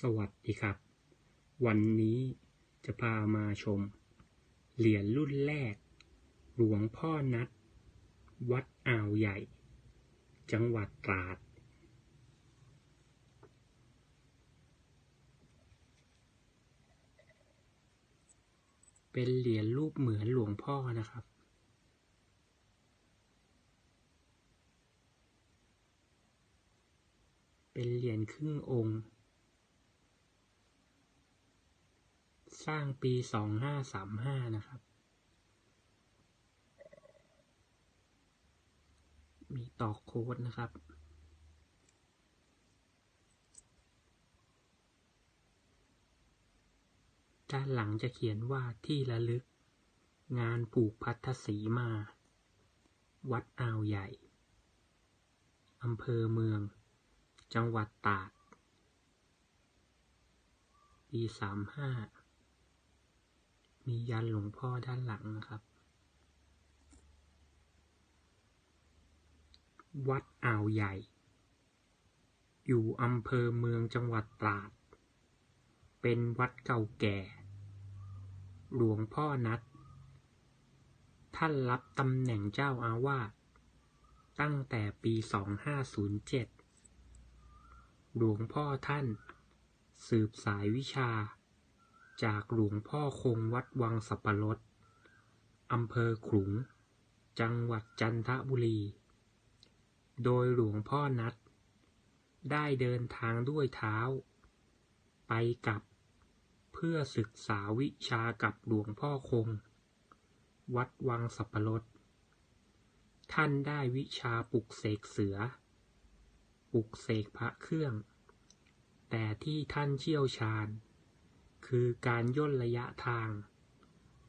สวัสดีครับ วันนี้จะพามาชม เหรียญรุ่นแรก หลวงพ่อนัด วัดอ่าวใหญ่ จังหวัดตราด เป็นเหรียญรูปเหมือนหลวงพ่อนะครับเป็นเหรียญครึ่งองค์ สร้างปีสองห้าสามห้านะครับ มีตอกโค้ดนะครับด้านหลังจะเขียนว่าที่ระลึก งานผูกพัทธสีมา วัดอ่าวใหญ่ อำเภอเมือง จังหวัดตาดปีสามห้า มียันหลวงพ่อด้านหลังนะครับ วัดอ่าวใหญ่ อยู่อำเภอเมืองจังหวัดตราด เป็นวัดเก่าแก่ หลวงพ่อนัด ท่านรับตำแหน่งเจ้าอาวาสตั้งแต่ปี 2507 หลวงพ่อท่าน สืบสายวิชา จากหลวงพ่อคงวัดวังสับปะรดอำเภอขลุง จังหวัดจันทบุรี โดยหลวงพ่อนัด ได้เดินทางด้วยเท้า ไปกับ เพื่อศึกษาวิชากับหลวงพ่อคง วัดวังสับปะรด ท่านได้วิชาปลุกเสกเสือ ปลุกเสกพระเครื่อง แต่ที่ท่านเชี่ยวชาญ คือการย่นระยะทาง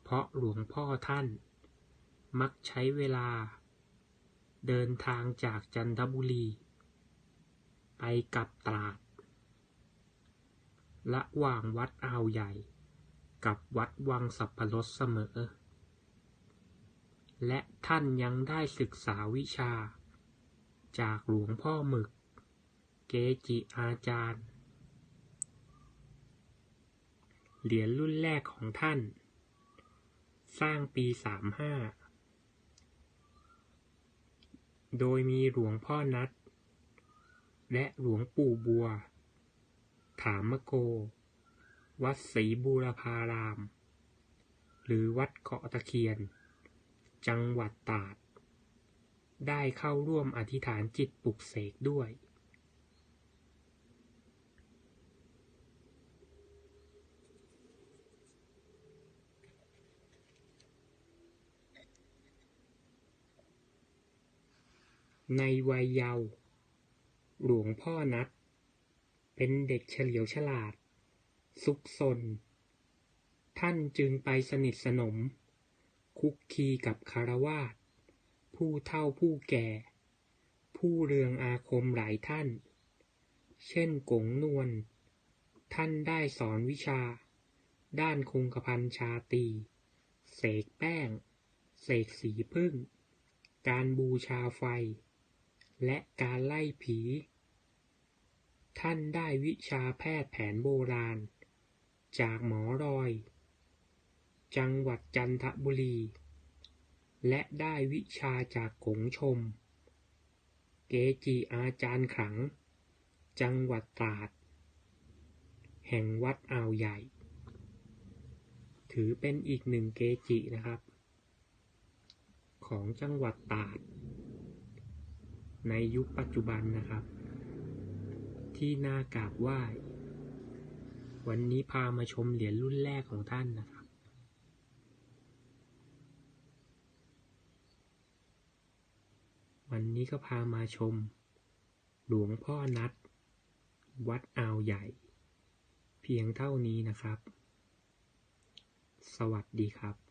เพราะหลวงพ่อท่าน มักใช้เวลา เดินทางจากจันทบุรี ไปกับตราดระหว่างวัดอ่าวใหญ่ กับวัดวังสับปะรดเสมอ และท่านยังได้ศึกษาวิชา จากหลวงพ่อหมึก เกจิอาจารย์ เหรียญรุ่นแรกของท่าน สร้างปีสามห้า โดยมีหลวงพ่อนัด และหลวงปู่บัว ถามโก วัดศรีบูรพาราม หรือวัดเกาะตะเคียน จังหวัดตราด ได้เข้าร่วมอธิษฐานจิตปลุกเสกด้วย ในวัยเยาว์หลวงพ่อนัด เป็นเด็กเฉลียวฉลาด ซุกซน ท่านจึงไปสนิทสนม คุกคีกับคารวาสผู้เฒ่าผู้แก่ ผู้เรืองอาคมหลายท่าน เช่นกงนวล ท่านได้สอนวิชา ด้านคงกระพันชาตี เสกแป้ง เสกสีพึ่ง การบูชาไฟ และการไล่ผี ท่านได้วิชาแพทย์แผนโบราณ จากหมอรอย จังหวัดจันทบุรี และได้วิชาจากกงชม เกจิอาจารย์ขลัง จังหวัดตราด แห่งวัดอ่าวใหญ่ ถือเป็นอีกหนึ่งเกจินะครับ ของจังหวัดตราด ในยุคปัจจุบันนะครับ ที่น่ากราบไหว้ วันนี้พามาชมเหรียญรุ่นแรกของท่านนะครับ วันนี้ก็พามาชม หลวงพ่อนัด วัดอ่าวใหญ่ เพียงเท่านี้นะครับ สวัสดีครับ